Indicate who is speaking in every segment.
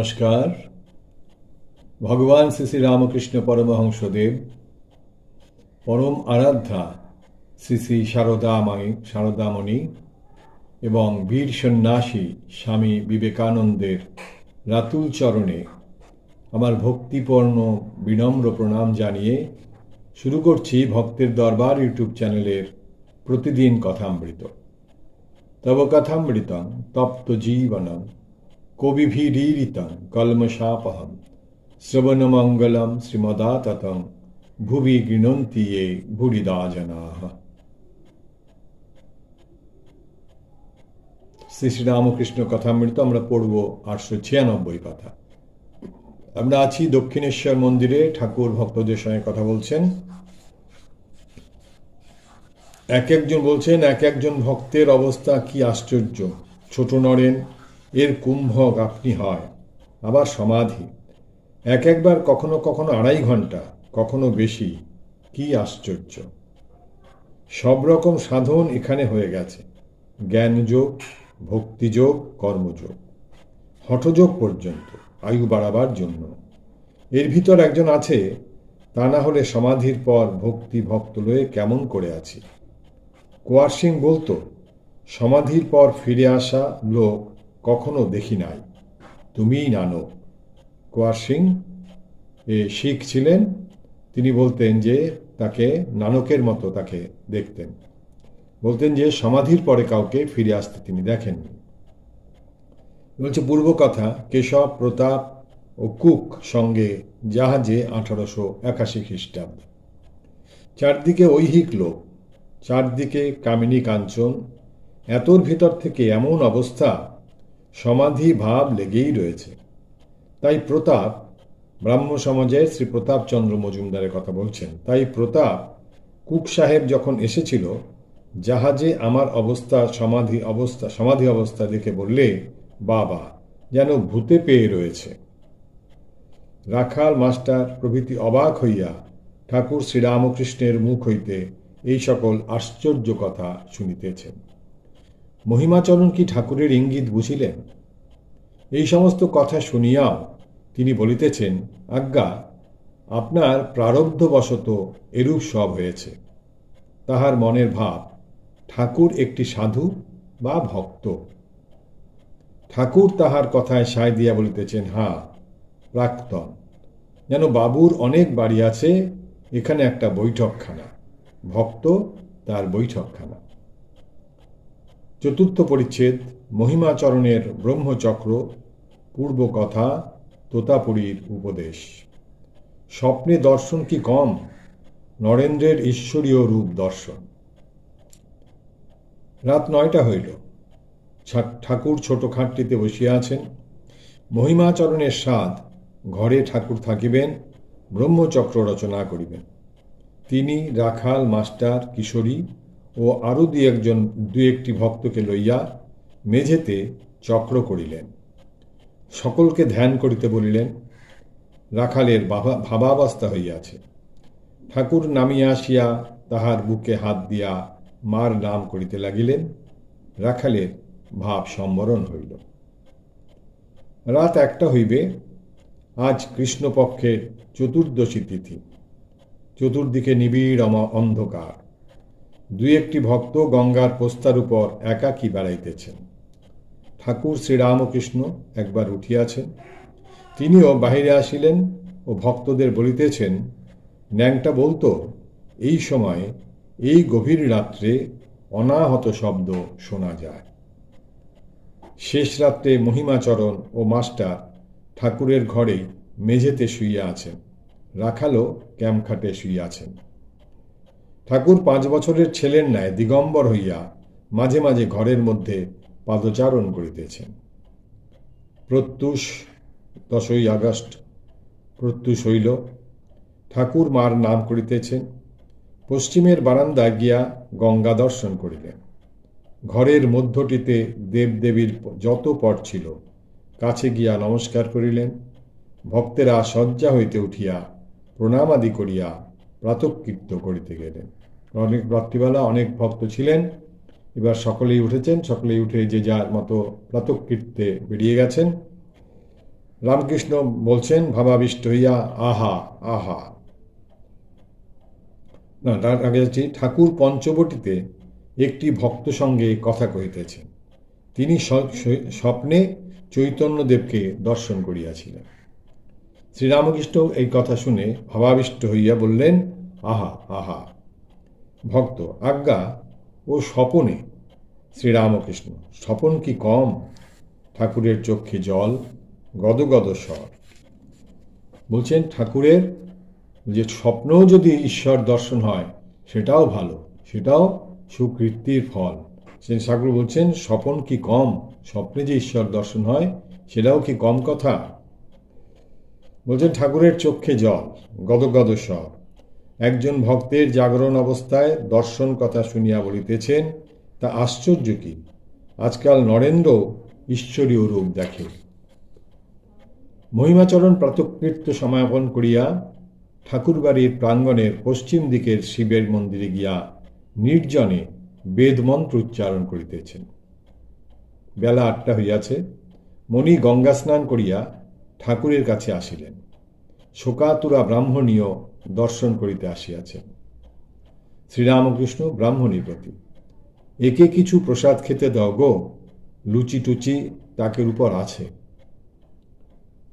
Speaker 1: নমস্কার। ভগবান শ্রী শ্রী রামকৃষ্ণ পরমহংসদেব, পরম আরাধ্যা শ্রী শ্রী শারদামাই শারদামণি এবং বীর সন্ন্যাসী স্বামী বিবেকানন্দের রাতুল চরণে আমার ভক্তিপূর্ণ বিনম্র প্রণাম জানিয়ে শুরু করছি ভক্তের দরবার ইউটিউব চ্যানেলের প্রতিদিন কথামৃত। তব কথামৃতং তপ্ত জীবনম। কবিভিরীরিতং কলমশাপহম শ্রবণমঙ্গলম শ্রীমদাততং ভুবি গৃণন্তি ये ভুরিদা জনাহ শ্রী শ্রীরামকৃষ্ণ কথামৃত আমরা পড়ব আটশো ছিয়ানব্বই কথা আমরা আছি দক্ষিণেশ্বর মন্দিরে, ঠাকুর ভক্তদের সঙ্গে কথা বলছেন। এক একজন বলছেন, এক একজন ভক্তের অবস্থা কি আশ্চর্য। ছোট নরেন এর কুম্ভক আপনি হয়। আবার সমাধি। এক একবার কখনো কখনো আড়াই ঘণ্টা কখনো বেশি। কি আশ্চর্য। সব রকম সাধন এখানে হয়ে গেছে। জ্ঞানযোগ, ভক্তিযোগ, কর্মযোগ। হঠযোগ পর্যন্ত, আয়ু বাড়াবার জন্য। এর ভিতর একজন আছে, তা না হলে সমাধির পর ভক্তি ভক্ত লয়ে কেমন করে আছি? কুয়ার সিং বলতো, সমাধির পর ফিরে আসা লোক কখনো দেখি নাই। তুমিই নানক কুয়ার সিং, এ শিখ ছিলেন, তিনি বলতেন যে তাকে নানকের মতো তাকে দেখতেন। বলতেন যে সমাধির পরে কাউকে ফিরে আসতে তিনি দেখেননি। বলছে পূর্ব কথা, কেশব, প্রতাপ ও কুক সঙ্গে জাহাজে আঠারোশো একাশি খ্রিস্টাব্দ। চারদিকে ঐহিক লোক, চারদিকে কামিনী কাঞ্চন, এতর ভিতর থেকে এমন অবস্থা সমাধি ভাব লেগেই রয়েছে। তাই প্রতাপ ব্রাহ্ম সমাজের শ্রী প্রতাপচন্দ্র মজুমদারের কথা বলছেন। তাই প্রতাপ কুক সাহেব যখন এসেছিল, জাহাজে আমার অবস্থা, সমাধি অবস্থা সমাধি অবস্থা দেখে বললে, বাবা, যেন ভূতে পেয়ে রয়েছে। রাখাল মাস্টার প্রভৃতি অবাক হইয়া ঠাকুর শ্রীরামকৃষ্ণের মুখ হইতে এই সকল আশ্চর্য কথা শুনিতেছেন। মহিমাচরণ কি ঠাকুরের ইঙ্গিত বুঝিলেন? এই সমস্ত কথা শুনিয়াও তিনি বলিতেছেন, আজ্ঞা, আপনার প্রারব্ধবশত এরূপ সব হয়েছে। তাহার মনের ভাব, ঠাকুর একটি সাধু বা ভক্ত। ঠাকুর তাহার কথায় সায় দিয়া বলিতেছেন, হা, প্রাক্তন। যেন বাবুর অনেক বাড়ি আছে, এখানে একটা বৈঠকখানা। ভক্ত, তার বৈঠকখানা। চতুর্থ পরিচ্ছেদ, মহিমাচরণের ব্রহ্মচক্র পূর্ব কথা তোতাপুরীর উপদেশ। স্বপ্নে দর্শন কি কম? নরেন্দ্রের ঈশ্বরীয় রূপ দর্শন। রাত নয়টা হইল। ঠাকুর ছোট খাটটিতে বসিয়া আছেন। মহিমাচরণের স্বাদ, ঘরে ঠাকুর থাকিবেন, ব্রহ্মচক্র রচনা করিবেন। তিনি রাখাল, মাস্টার, কিশোরী ও আরও দুই একজন দু একটি ভক্তকে লইয়া মেঝেতে চক্র করিলেন। সকলকে ধ্যান করিতে বলিলেন, রাখালের ভাবাবস্থা হইয়াছে। ঠাকুর নামিয়া আসিয়া তাহার বুকে হাত দিয়া মার নাম করিতে লাগিলেন। রাখালের ভাব সম্বরণ হইল। রাত একটা হইবে, আজ কৃষ্ণপক্ষের চতুর্দশী তিথি। চতুর্দিকে নিবিড় অন্ধকার। দুই একটি ভক্ত গঙ্গার পোস্তার উপর একাকী বেড়াইতেছেন। ঠাকুর শ্রীরামকৃষ্ণ একবার উঠিয়াছেন। তিনিও বাহিরে আসিলেন ও ভক্তদের বলিতেছেন, ন্যাংটা বলতো, এই সময় এই গভীর রাত্রে অনাহত শব্দ শোনা যায়। শেষ রাত্রে মহিমাচরণ ও মাস্টার ঠাকুরের ঘরেই মেঝেতে শুইয়া আছেন রাখালো ক্যাম্পখাটে শুইয়াছেন। ঠাকুর পাঁচ বছরের ছেলের ন্যায় দিগম্বর হইয়া মাঝে মাঝে ঘরের মধ্যে পাদচারণ করিতেছেন। প্রত্যুষ দশই আগস্ট, প্রত্যুষ হইল। ঠাকুর মার নাম করিতেছেন। পশ্চিমের বারান্দায় গিয়া গঙ্গা দর্শন করিলেন। ঘরের মধ্যটিতে দেবদেবীর যত পট ছিল, কাছে গিয়া নমস্কার করিলেন। ভক্তেরা শয্যা হইতে উঠিয়া প্রণামাদি করিয়া প্রাতকৃত্য করিতে গেলেন। অনেক রাত্রিবেলা অনেক ভক্ত ছিলেন। এবার সকলেই উঠেছেন, সকলেই উঠে যে যার মতো প্রাতকৃত্যে বেরিয়ে গেছেন। রামকৃষ্ণ বলছেন, ভাবাবিষ্ট হইয়া, আহা আহা। না তার আগে যাচ্ছি ঠাকুর পঞ্চবটিতে একটি ভক্ত সঙ্গে কথা কহিতেছেন। তিনি স্বপ্নে চৈতন্যদেবকে দর্শন করিয়াছিলেন। শ্রীরামকৃষ্ণ এই কথা শুনে ভাবাবিষ্ট হইয়া বললেন, আহা আহা। ভক্ত, আজ্ঞা ও স্বপনে শ্রীরামকৃষ্ণ। স্বপন কি কম? ঠাকুরের চক্ষে জল, গদগদ স্বর। বলছেন, ঠাকুরের যে স্বপ্নও যদি ঈশ্বর দর্শন হয়, সেটাও ভালো, সেটাও সুকৃতির ফল। সে ঠাকুর বলছেন, স্বপন কি কম? স্বপ্নে যে ঈশ্বর দর্শন হয়, সেটাও কি কম কথা? বলছেন, ঠাকুরের চক্ষে জল, গদগদ স্বর। একজন ভক্তের জাগরণ অবস্থায় দর্শন কথা শুনিয়া বলিতেছেন, তা আশ্চর্য কি? আজকাল নরেন্দ্র ঈশ্বরীয় রূপ দেখে। মহিমাচরণ প্রাতকৃত্য সমাপন করিয়া ঠাকুরবাড়ির প্রাঙ্গণের পশ্চিম দিকের শিবের মন্দিরে গিয়া নির্জনে বেদমন্ত্র উচ্চারণ করিতেছেন। বেলা আটটা হইয়াছে, মণি গঙ্গা স্নান করিয়া ঠাকুরের কাছে আসিলেন। শোকাতুরা ব্রাহ্মণীয় দর্শন করিতে আসিয়াছেন। শ্রীরামকৃষ্ণ ব্রাহ্মণীর প্রতি, একে কিছু প্রসাদ খেতে দাও গো, লুচি টুচি তাকের উপর আছে।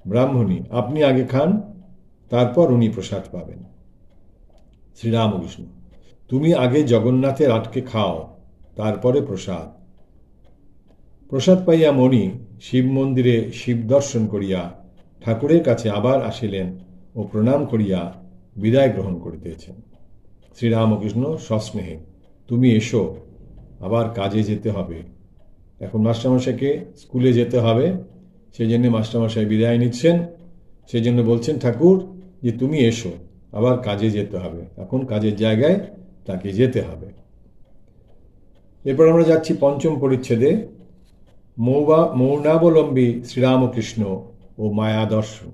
Speaker 1: ব্রাহ্মণী, আপনি আগে খান, তারপর উনি প্রসাদ পাবেন। শ্রীরামকৃষ্ণ, তুমি আগে জগন্নাথের আটকে খাও, তারপরে প্রসাদ। প্রসাদ পাইয়া মণি শিব মন্দিরে শিব দর্শন করিয়া ঠাকুরের কাছে আবার আসিলেন ও প্রণাম করিয়া বিদায় গ্রহণ করিতেছেন। শ্রীরামকৃষ্ণ, সস্নেহে, তুমি এসো, আবার কাজে যেতে হবে। এখন মাস্টারমশাইকে স্কুলে যেতে হবে। সেই জন্য মাস্টারমশাই বিদায় নিচ্ছেন। সেই জন্য বলছেন, ঠাকুর, যে তুমি এসো, আবার কাজে যেতে হবে। এখন কাজের জায়গায় তাকে যেতে হবে। এরপর আমরা যাচ্ছি পঞ্চম পরিচ্ছেদে। মৌবা, মৌনাবলম্বী শ্রীরামকৃষ্ণ ও মায়া দর্শন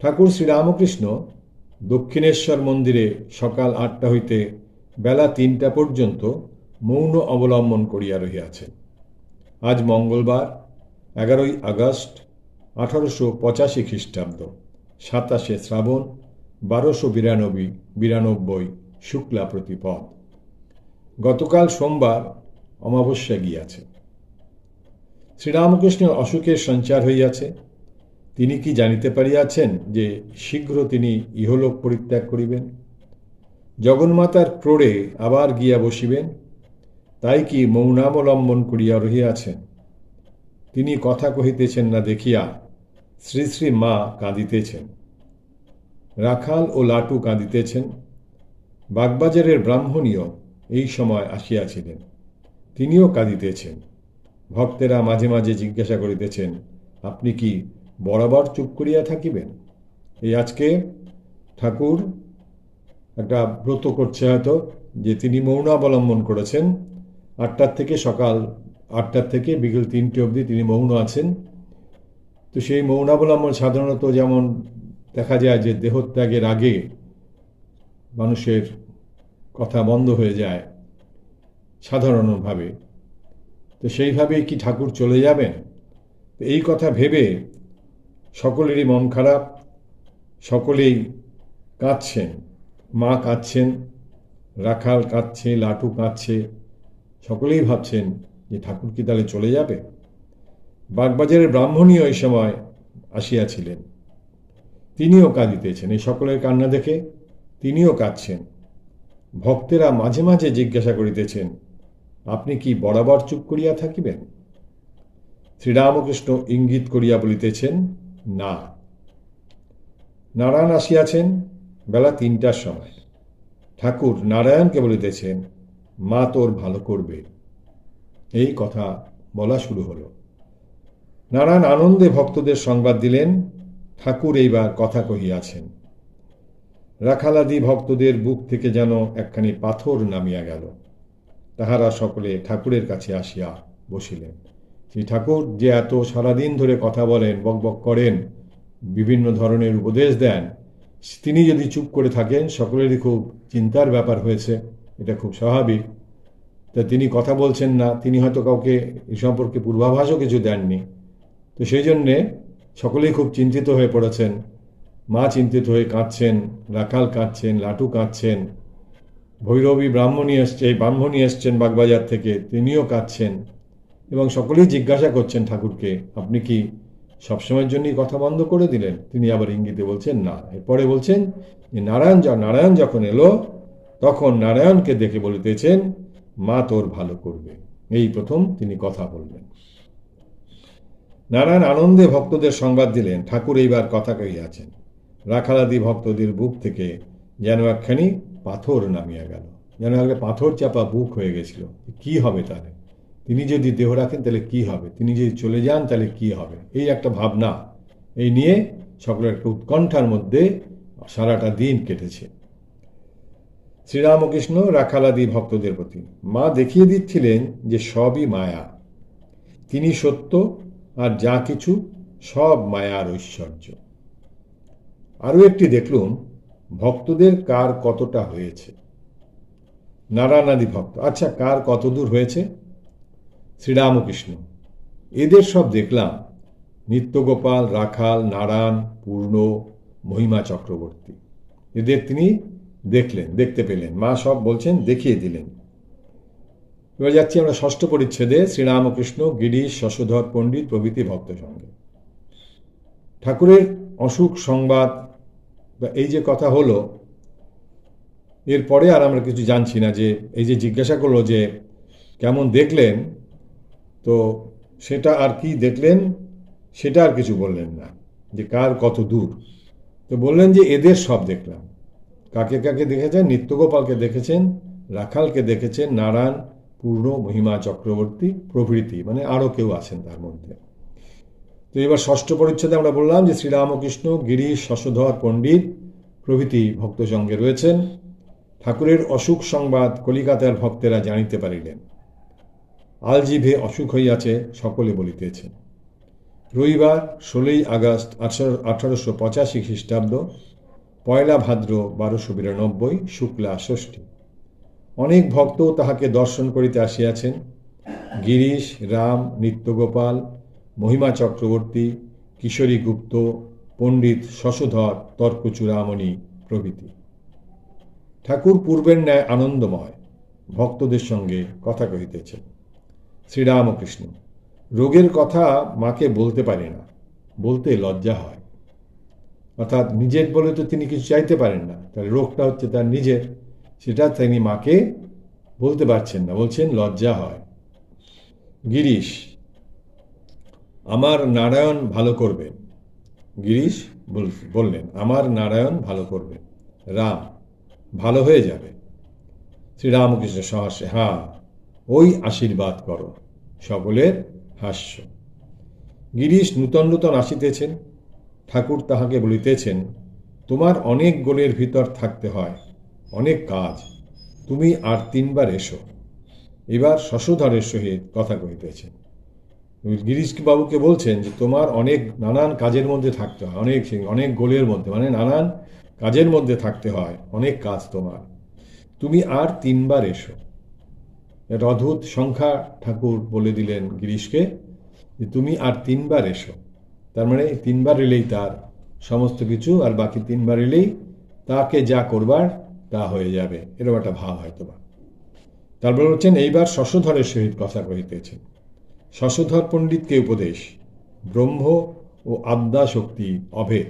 Speaker 1: ঠাকুর শ্রীরামকৃষ্ণ দক্ষিণেশ্বর মন্দিরে সকাল আটটা হইতে বেলা তিনটা পর্যন্ত মৌন অবলম্বন করিয়া রহিয়াছেন। আজ মঙ্গলবার, এগারোই আগস্ট, আঠারোশো পঁচাশি খ্রিস্টাব্দ, সাতাশে শ্রাবণ, বারোশো বিরানব্বই বিরানব্বই শুক্লা প্রতিপদ। গতকাল সোমবার অমাবস্যা গিয়াছে। শ্রীরামকৃষ্ণের অসুখের সঞ্চার হইয়াছে। তিনি কি জানিতে পারিয়াছেন যে শীঘ্র তিনি ইহলোক পরিত্যাগ করিবেন? জগন্মাতার ক্রোড়ে আবার গিয়া বসিবেন, তাই কি মৌনাবলম্বন করিয়া রহিয়াছেন? তিনি কথা কহিতেছেন না দেখিয়া শ্রী শ্রী মা কাঁদিতেছেন। রাখাল ও লাটু কাঁদিতেছেন। বাগবাজারের ব্রাহ্মণীয় এই সময় আসিয়াছিলেন। তিনিও কাঁদিতেছেন। ভক্তেরা মাঝে মাঝে জিজ্ঞাসা করিতেছেন, আপনি কি বরাবর চুপ করিয়া থাকিবেন। এই আজকে ঠাকুর একটা ব্রত করছে হয়তো, যে তিনি মৌনাবলম্বন করেছেন। আটটার থেকে সকাল আটটার থেকে বিকেল তিনটে অবধি তিনি মৌন আছেন। তো সেই মৌনাবলম্বন সাধারণত যেমন দেখা যায় যে দেহত্যাগের আগে মানুষের কথা বন্ধ হয়ে যায় সাধারণভাবে। তো সেইভাবেই কি ঠাকুর চলে যাবেন? এই কথা ভেবে সকলেরই মন খারাপ, সকলেই কাঁদছেন, মা কাঁদছেন, রাখাল কাঁদছে, লাটু কাঁদছে, সকলেই ভাবছেন যে ঠাকুর কি তাহলে চলে যাবে? বাগবাজারের ব্রাহ্মণীয় এই সময় আসিয়াছিলেন। তিনিও কাঁদিতেছেন, এই সকলের কান্না দেখে তিনিও কাঁদছেন। ভক্তেরা মাঝে মাঝে জিজ্ঞাসা করিতেছেন, আপনি কি বরাবর চুপ করিয়া থাকিবেন? শ্রীরামকৃষ্ণ ইঙ্গিত করিয়া বলিতেছেন না। নারায়ণ আসিয়াছেন বেলা তিনটার সময়। ঠাকুর নারায়ণকে বলিতেছেন, মা তোর ভালো করবে। এই কথা বলা শুরু হলো। নারায়ণ আনন্দে ভক্তদের সংবাদ দিলেন, ঠাকুর এইবার কথা কহিয়াছেন, রাখালাদি ভক্তদের বুক থেকে যেন একখানি পাথর নামিয়া গেল। তাহারা সকলে ঠাকুরের কাছে আসিয়া বসিলেন। সেই ঠাকুর যে এত সারাদিন ধরে কথা বলেন বকবক করেন, বিভিন্ন ধরনের উপদেশ দেন, তিনি যদি চুপ করে থাকেন, সকলেরই খুব চিন্তার ব্যাপার হয়েছে, এটা খুব স্বাভাবিক। তা তিনি কথা বলছেন না, তিনি হয়তো কাউকে এ সম্পর্কে পূর্বাভাসও কিছু দেননি। তো সেই জন্যে সকলেই খুব চিন্তিত হয়ে পড়েছেন। মা চিন্তিত হয়ে কাঁদছেন রাখাল কাঁদছেন, লাটু কাঁদছেন। ভৈরবী ব্রাহ্মণী এসছে ব্রাহ্মণী এসছেন বাগবাজার থেকে, তিনিও কাঁদছেন। এবং সকলেই জিজ্ঞাসা করছেন ঠাকুরকে, আপনি কি সবসময়ের জন্যই কথা বন্ধ করে দিলেন? তিনি আবার ইঙ্গিতে বলছেন, না। এরপরে বলছেন যে, নারায়ণ নারায়ণ যখন এলো, তখন নারায়ণকে দেখে বলিতেছেন, মা তোর ভালো করবে। এই প্রথম তিনি কথা বললেন। নারায়ণ আনন্দে ভক্তদের সংবাদ দিলেন, ঠাকুর এইবার কথা কহিয়াছেন রাখালাদি ভক্তদের বুক থেকে যেন একখানি পাথর নামিয়া গেল। যেন একটা পাথর চাপা বুক হয়ে গেছিল। কি হবে তাহলে তিনি যদি দেহ রাখেন, তাহলে কি হবে? তিনি যদি চলে যান, তাহলে কি হবে? এই একটা ভাবনা। এই নিয়ে সকলের একটা উৎকণ্ঠার মধ্যে সারাটা দিন কেটেছে। শ্রীরামকৃষ্ণ রাখালাদি ভক্তদের প্রতি, মা দেখিয়ে দিচ্ছিলেন যে সবই মায়া। তিনি সত্য আর যা কিছু সব মায়ার ঐশ্বর্য। আরও একটি দেখলুম, ভক্তদের কার কতটা হয়েছে? নারায়ণাদি ভক্ত আচ্ছা কার কত দূর হয়েছে? শ্রীরামকৃষ্ণ। এদের সব দেখলাম। নিত্যগোপাল, রাখাল, নারায়ণ, পূর্ণ, মহিমা চক্রবর্তী। এদের তিনি দেখলেন, দেখতে পেলেন। মা সব বলছেন, দেখিয়ে দিলেন। এবার যাচ্ছি আমরা ষষ্ঠ পরিচ্ছেদে, শ্রীরামকৃষ্ণ, গিরিশ, শশধর, পণ্ডিত, প্রভৃতি ভক্ত সঙ্গে। ঠাকুরের অসুখ, সংবাদ, বা এই যে কথা হলো, এরপরে আর আমরা কিছু জানছি না যে, এই যে জিজ্ঞাসা করল যে, কেমন দেখলেন তো সেটা আর কি দেখলেন? সেটা আর কিছু বললেন না, যে কার কত দূর। তো বললেন যে এদের সব দেখলাম। কাকে কাকে দেখেছেন? নিত্যগোপালকে দেখেছেন, রাখালকে দেখেছেন, নারায়ণ, পূর্ণ, মহিমা চক্রবর্তী, প্রভৃতি মানে আরও কেউ আছেন তার মধ্যে। তো এবার ষষ্ঠ পরিচ্ছেদে আমরা বললাম যে শ্রীরামকৃষ্ণ, গিরিশ, শশধর, পণ্ডিত, প্রভৃতি ভক্ত সঙ্গে রয়েছেন। ঠাকুরের অসুখ সংবাদ কলিকাতার ভক্তেরা জানিতে পারিলেন। আলজিভে অসুখ হইয়াছে সকলে বলিতেছে। রবিবার ষোলোই আগস্ট আঠারো, আঠারোশো পঁচাশি খ্রিস্টাব্দ, পয়লা ভাদ্র বারোশো বিরানব্বই, শুক্লা ষষ্ঠী। অনেক ভক্ত তাহাকে দর্শন করিতে আসিয়াছেন। গিরিশ, রাম, নিত্যগোপাল, মহিমা চক্রবর্তী, কিশোরী গুপ্ত, পণ্ডিত শশধর, তর্কচূড়ামণি প্রভৃতি। ঠাকুর পূর্বের ন্যায় আনন্দময়। ভক্তদের সঙ্গে কথা কহিতেছেন। শ্রীরামকৃষ্ণ, রোগের কথা মাকে বলতে পারে না, বলতে লজ্জা হয়। অর্থাৎ নিজের বলে তো তিনি কিছু চাইতে পারেন না তাহলে রোগটা হচ্ছে তার নিজের, সেটা তিনি মাকে বলতে পারছেন না, বলছেন লজ্জা হয়। গিরিশ, আমার নারায়ণ ভালো করবেন গিরিশ বল- বললেন, আমার নারায়ণ ভালো করবেন রাম, ভালো হয়ে যাবে। শ্রীরামকৃষ্ণ সহাস্যে হ্যাঁ ওই আশীর্বাদ করো, সকলের হাস্য। গিরিশ নূতন নূতন আসিতেছেন, ঠাকুর তাহাকে বলিতেছেন, তোমার অনেক গোলের ভিতর থাকতে হয়, অনেক কাজ, তুমি আর তিনবার এসো। এবার শশধরের সহিত কথা কহিতেছেন। গিরিশ বাবুকে বলছেন যে, তোমার অনেক নানান কাজের মধ্যে থাকতে হয়, অনেক অনেক গোলের মধ্যে মানে নানান কাজের মধ্যে থাকতে হয়, অনেক কাজ তোমার। তুমি আর তিনবার এসো। অদ্ভুত সংখ্যা ঠাকুর বলে দিলেন গিরিশকে যে তুমি আর তিনবার এসো। তার মানে তিনবার এলেই তার সমস্ত কিছু আর বাকি তিনবার এলেই তাকে যা করবার তা হয়ে যাবে। এরকম একটা ভাব হয়তো বা তারপর হচ্ছেন এইবার শশধরের সহিত কথা কহিতেছেন শশধর পণ্ডিতকে উপদেশ, ব্রহ্ম ও আদ্যা শক্তি অভেদ।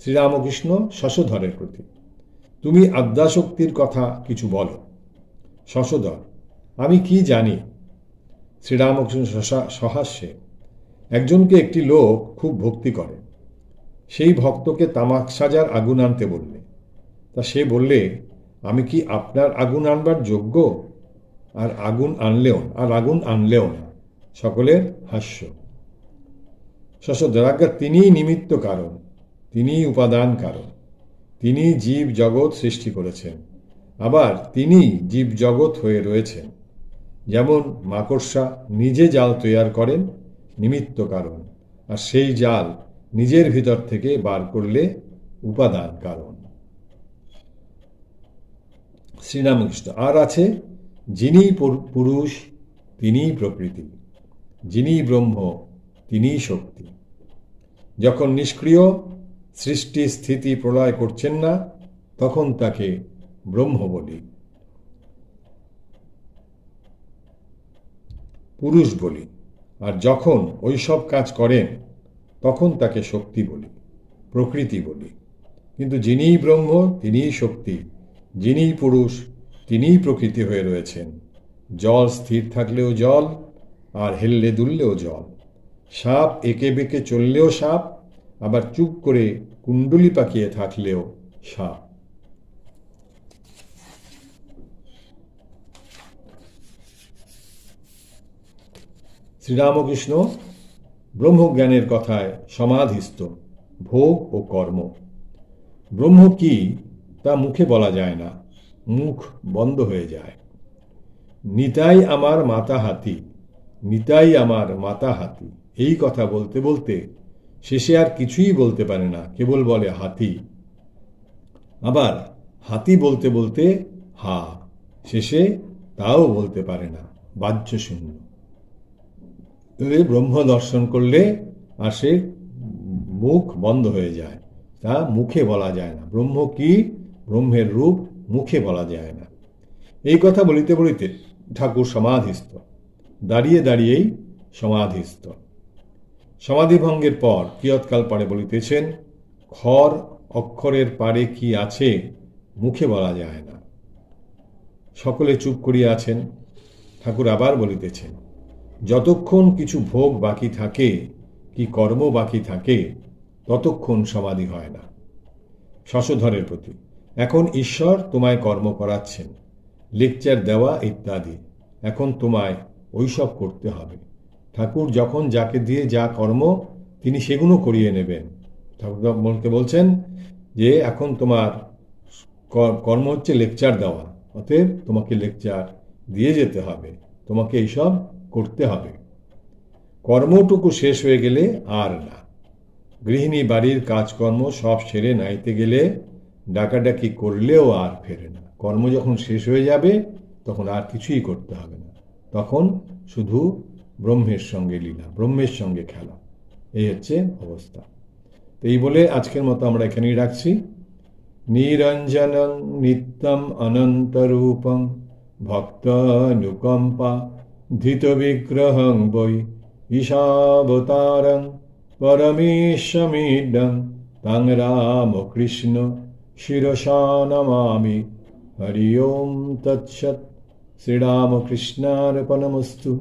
Speaker 1: শ্রীরামকৃষ্ণ শশধরের প্রতি। তুমি আদ্যাশক্তির কথা কিছু বলো। শশধর, আমি কি জানি? শ্রীরামকৃষ্ণ সহাস্যে। একজনকে একটি লোক খুব ভক্তি করে। সেই ভক্তকে তামাক সাজার আগুন আনতে বললে। তা সে বললে, আমি কি আপনার আগুন আনবার যোগ্য? আর আগুন আনলেও আর আগুন আনলেও না। সকলের হাস্য। শশধরাজ্ঞা, তিনিই নিমিত্ত কারণ, তিনিই উপাদান কারণ তিনি জীব জগৎ সৃষ্টি করেছেন। আবার তিনি জীবজগৎ হয়ে রয়েছেন। যেমন মাকড়সা নিজে জাল তৈয়ার করেন, নিমিত্ত কারণ, আর সেই জাল নিজের ভিতর থেকে বার করলে উপাদান কারণ। শ্রীরামকৃষ্ণ, আর আছে যিনি পুরুষ, তিনিই প্রকৃতি যিনি ব্রহ্ম, তিনিই শক্তি। যখন নিষ্ক্রিয়, সৃষ্টি স্থিতি প্রলয় করছেন না, তখন তাকে ব্রহ্ম বলি পুরুষ বলি। আর যখন ওই সব কাজ করেন, তখন তাকে শক্তি বলি, প্রকৃতি বলি। কিন্তু যিনিই ব্রহ্ম, তিনিই শক্তি, যিনিই পুরুষ, তিনিই প্রকৃতি হয়ে রয়েছেন। জল স্থির থাকলেও জল, আর হেললে দুললেও জল। সাপ একে বেঁকে চললেও সাপ, আবার চুপ করে কুণ্ডলি পাকিয়ে থাকলেও সাপ। শ্রীরামকৃষ্ণ ব্রহ্মজ্ঞানের কথায় সমাধিস্থ, ভোগ ও কর্ম। ব্রহ্ম কি তা মুখে বলা যায় না, মুখ বন্ধ হয়ে যায়। নিতাই আমার মাতা হাতি, নিতাই আমার মাতা হাতি। এই কথা বলতে বলতে শেষে আর কিছুই বলতে পারে না, কেবল বলে হাতি। আবার হাতি বলতে বলতে হা, শেষে তাও বলতে পারে না বাহ্য শূন্য ব্রহ্ম দর্শন করলে আর সে মুখ বন্ধ হয়ে যায়। তা মুখে বলা যায় না। ব্রহ্ম কি? ব্রহ্মের রূপ মুখে বলা যায় না। এই কথা বলিতে বলিতে ঠাকুর সমাধিস্থ। দাঁড়িয়ে দাঁড়িয়েই সমাধিস্থ। সমাধিভঙ্গের পর কিয়ৎকাল পরে বলিতেছেন, খর অক্ষরের পারে কি আছে মুখে বলা যায় না। সকলে চুপ করিয়া আছেন। ঠাকুর আবার বলিতেছেন যতক্ষণ কিছু ভোগ বাকি থাকে, কি কর্ম বাকি থাকে, ততক্ষণ সমাধি হয় না। শশধরের প্রতি, এখন ঈশ্বর তোমায় কর্ম করাচ্ছেন, লেকচার দেওয়া ইত্যাদি, এখন তোমায় ওইসব করতে হবে। ঠাকুর যখন যাকে দিয়ে যা কর্ম, তিনি সেগুলো করিয়ে নেবেন। ঠাকুরকে বলছেন যে, এখন তোমার কর্ম হচ্ছে লেকচার দেওয়া, অতএব তোমাকে লেকচার দিয়ে যেতে হবে। তোমাকে এইসব করতে হবে। কর্মটুকু শেষ হয়ে গেলে আর না। গৃহিণী বাড়ির কাজকর্ম সব সেরে নাইতে গেলে ডাকাডাকি করলেও আর ফেরে না। কর্ম যখন শেষ হয়ে যাবে, তখন আর কিছুই করতে হবে না। তখন শুধু ব্রহ্মের সঙ্গে লীলা, ব্রহ্মের সঙ্গে খেলা। এই হচ্ছে অবস্থা। এই বলে আজকের মতো আমরা এখানেই রাখছি। নিরঞ্জনং নিত্যম অনন্তরূপং ভক্তানুকম্পা ধৃতবিগ্রহং বৈ ঈশাবতারং পরমেশ্বমিডং তং রামকৃষ্ণ শিরসা নমামি হরি ওম তৎসৎ শ্রীরামকৃষ্ণার্পণমস্তু